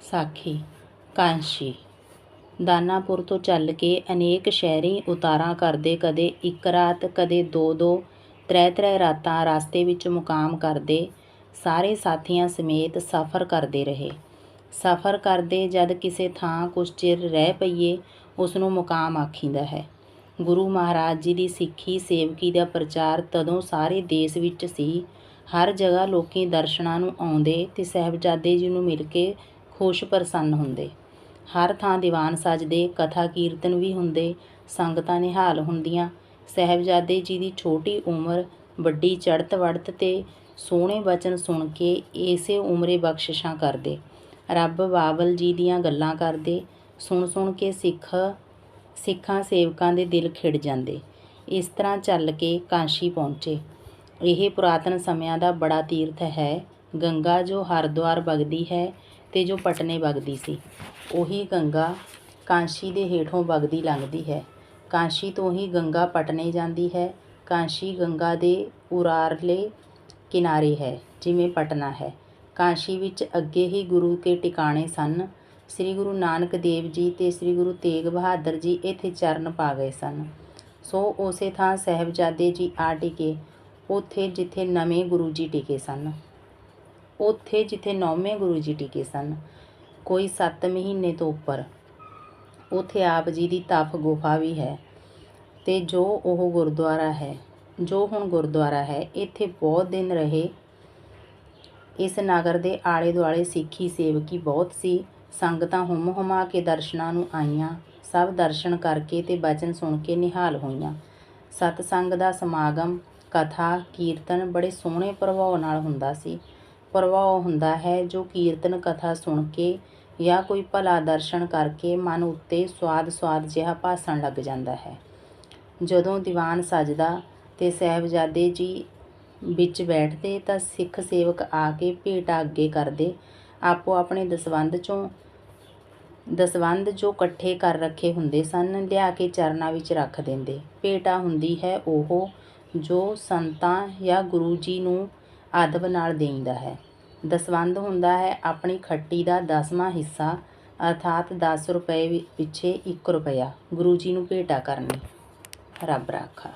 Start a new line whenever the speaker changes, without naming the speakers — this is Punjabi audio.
ਸਾਖੀ, ਕਾਂਸ਼ੀ। ਦਾਨਾਪੁਰ ਤੋਂ ਚੱਲ ਕੇ ਅਨੇਕ ਸ਼ਹਿਰੀ ਉਤਾਰਾਂ ਕਰਦੇ ਕਦੇ ਇੱਕ ਰਾਤ, ਕਦੇ ਦੋ ਦੋ, ਤ੍ਰੈ ਤ੍ਰੈ ਰਾਤਾਂ ਰਸਤੇ ਵਿੱਚ ਮੁਕਾਮ ਕਰਦੇ, ਸਾਰੇ ਸਾਥੀਆਂ ਸਮੇਤ ਸਫ਼ਰ ਕਰਦੇ ਰਹੇ। ਸਫ਼ਰ ਕਰਦੇ ਜਦ ਕਿਸੇ ਥਾਂ ਕੁਛ ਚਿਰ ਰਹਿ ਪਈਏ ਉਸ ਨੂੰ ਮੁਕਾਮ ਆਖੀਦਾ ਹੈ। ਗੁਰੂ ਮਹਾਰਾਜ ਜੀ ਦੀ ਸਿੱਖੀ, ਸੇਵਕੀ ਦਾ ਪ੍ਰਚਾਰ ਤਦੋਂ ਸਾਰੇ ਦੇਸ਼ ਵਿੱਚ ਸੀ। ਹਰ ਜਗ੍ਹਾ ਲੋਕੀ ਦਰਸ਼ਨਾਂ ਨੂੰ ਆਉਂਦੇ ਤੇ ਸਾਹਿਬਜ਼ਾਦੇ ਜੀ ਨੂੰ ਮਿਲ ਕੇ ਖੁਸ਼ ਪ੍ਰਸੰਨ ਹੁੰਦੇ। ਹਰ ਥਾਂ ਦੀਵਾਨ ਸਜਦੇ, ਕਥਾ ਕੀਰਤਨ ਵੀ ਹੁੰਦੇ, ਸੰਗਤਾਂ ਨਿਹਾਲ ਹੁੰਦੀਆਂ। ਸਾਹਿਬਜ਼ਾਦੇ ਜੀ ਦੀ ਛੋਟੀ ਉਮਰ, ਵੱਡੀ ਚੜ੍ਹਤ ਵੜਤ ਤੇ ਸੋਹਣੇ ਬਚਨ ਸੁਣ ਕੇ ਇਸੇ ਉਮਰੇ ਬਖਸ਼ਿਸ਼ਾਂ ਕਰਦੇ। ਰੱਬ ਬਾਬਲ ਜੀ ਦੀਆਂ ਗੱਲਾਂ ਕਰਦੇ, ਸੁਣ ਸੁਣ ਕੇ ਸਿੱਖ, ਸਿੱਖਾਂ ਸੇਵਕਾਂ ਦੇ ਦਿਲ ਖਿੜ ਜਾਂਦੇ। ਇਸ ਤਰ੍ਹਾਂ ਚੱਲ ਕੇ ਕਾਂਸ਼ੀ ਪਹੁੰਚੇ। ਇਹ ਪੁਰਾਤਨ ਸਮਿਆਂ ਦਾ ਬੜਾ ਤੀਰਥ ਹੈ। ਗੰਗਾ ਜੋ ਹਰਿਦੁਆਰ ਵਗਦੀ ਹੈ ਤੇ ਜੋ ਪਟਨੇ ਵਗਦੀ ਸੀ, ਉਹੀ ਗੰਗਾ ਕਾਂਸ਼ੀ ਦੇ ਹੇਠੋਂ ਵਗਦੀ ਲੰਘਦੀ ਹੈ। ਕਾਂਸ਼ੀ ਤੋਂ ਹੀ ਗੰਗਾ ਪਟਨੇ ਜਾਂਦੀ ਹੈ। ਕਾਂਸ਼ੀ ਗੰਗਾ ਦੇ ਉਰਾਰਲੇ ਕਿਨਾਰੇ ਹੈ, ਜਿਵੇਂ ਪਟਨਾ ਹੈ। ਕਾਂਸ਼ੀ ਵਿੱਚ ਅੱਗੇ ਹੀ ਗੁਰੂ ਕੇ ਟਿਕਾਣੇ ਸਨ। ਸ੍ਰੀ ਗੁਰੂ ਨਾਨਕ ਦੇਵ ਜੀ ਤੇ ਸ੍ਰੀ ਗੁਰੂ ਤੇਗ ਬਹਾਦਰ ਜੀ ਇੱਥੇ ਚਰਨ ਪਾ ਗਏ ਸਨ। ਸੋ ਉਸੇ ਥਾਂ ਸਾਹਿਬਜ਼ਾਦੇ ਜੀ ਆ ਟਿਕੇ, ਉੱਥੇ ਜਿੱਥੇ ਨਵੇਂ ਗੁਰੂ ਜੀ ਟਿਕੇ ਸਨ। ਉੱਥੇ ਜਿੱਥੇ ਨੌਵੇਂ ਗੁਰੂ ਜੀ ਟਿਕੇ ਸਨ, ਕੋਈ 7 ਮਹੀਨੇ ਤੋਂ ਉੱਪਰ। ਉੱਥੇ ਆਪ ਜੀ ਦੀ ਤਪ ਗੁਫਾ ਵੀ ਹੈ ਤੇ ਜੋ ਉਹ ਗੁਰਦੁਆਰਾ ਹੈ, ਜੋ ਹੁਣ ਗੁਰਦੁਆਰਾ ਹੈ, ਇੱਥੇ ਬਹੁਤ ਦਿਨ ਰਹੇ। ਇਸ ਨਗਰ ਦੇ ਆਲੇ ਦੁਆਲੇ ਸਿੱਖੀ ਸੇਵਕੀ ਬਹੁਤ ਸੀ। ਸੰਗਤਾਂ ਹੁਮ ਹੁਮਾ ਕੇ ਦਰਸ਼ਨਾਂ ਨੂੰ ਆਈਆਂ। ਸਭ ਦਰਸ਼ਨ ਕਰਕੇ ਤੇ ਬਚਨ ਸੁਣ ਕੇ ਨਿਹਾਲ ਹੋਈਆਂ। ਸਤ ਸੰਗ ਦਾ ਸਮਾਗਮ, ਕਥਾ, ਕੀਰਤਨ ਬੜੇ ਸੋਹਣੇ ਪ੍ਰਭਾਵ ਨਾਲ ਹੁੰਦਾ ਸੀ। ਪ੍ਰਭਾਵ ਹੁੰਦਾ ਹੈ ਜੋ ਕੀਰਤਨ, ਕਥਾ ਸੁਣ ਕੇ ਜਾਂ ਕੋਈ ਭਲਾ ਦਰਸ਼ਨ ਕਰਕੇ ਮਨ ਉੱਤੇ ਸਵਾਦ ਸਵਾਦ ਜਿਹਾ ਭਾਸਣ ਲੱਗ ਜਾਂਦਾ ਹੈ। ਜਦੋਂ ਦੀਵਾਨ ਸਜਦਾ ਤੇ ਸਾਹਿਬਜ਼ਾਦੇ ਜੀ ਵਿੱਚ ਬੈਠਦੇ ਤਾਂ ਸਿੱਖ ਸੇਵਕ ਆ ਕੇ ਭੇਟਾ ਅੱਗੇ ਕਰਦੇ, ਆਪੋ ਆਪਣੇ ਦਸਵੰਧ ਚੋਂ ਦਸਵੰਧ ਜੋ ਇਕੱਠੇ ਕਰ ਰੱਖੇ ਹੁੰਦੇ ਸਨ, ਲਿਆ ਕੇ ਚਰਨਾਂ ਵਿੱਚ ਰੱਖ ਦਿੰਦੇ। ਭੇਟਾ ਹੁੰਦੀ ਹੈ ਉਹ ਜੋ ਸੰਤਾਂ ਜਾਂ ਗੁਰੂ ਜੀ ਨੂੰ ਅਦਬ ਨਾਲ ਦੇਂਦਾ ਹੈ। ਦਸਵੰਧ ਹੁੰਦਾ ਹੈ, ਆਪਣੀ ਖੱਟੀ ਦਾ ਦਸਵਾਂ ਹਿੱਸਾ, ਅਰਥਾਤ 10 ਰੁਪਏ ਪਿੱਛੇ 1 ਰੁਪਇਆ। ਗੁਰੂ ਜੀ ਨੂੰ ਭੇਟਾ ਕਰਨੀ। ਰੱਬ ਰਾਖਾ।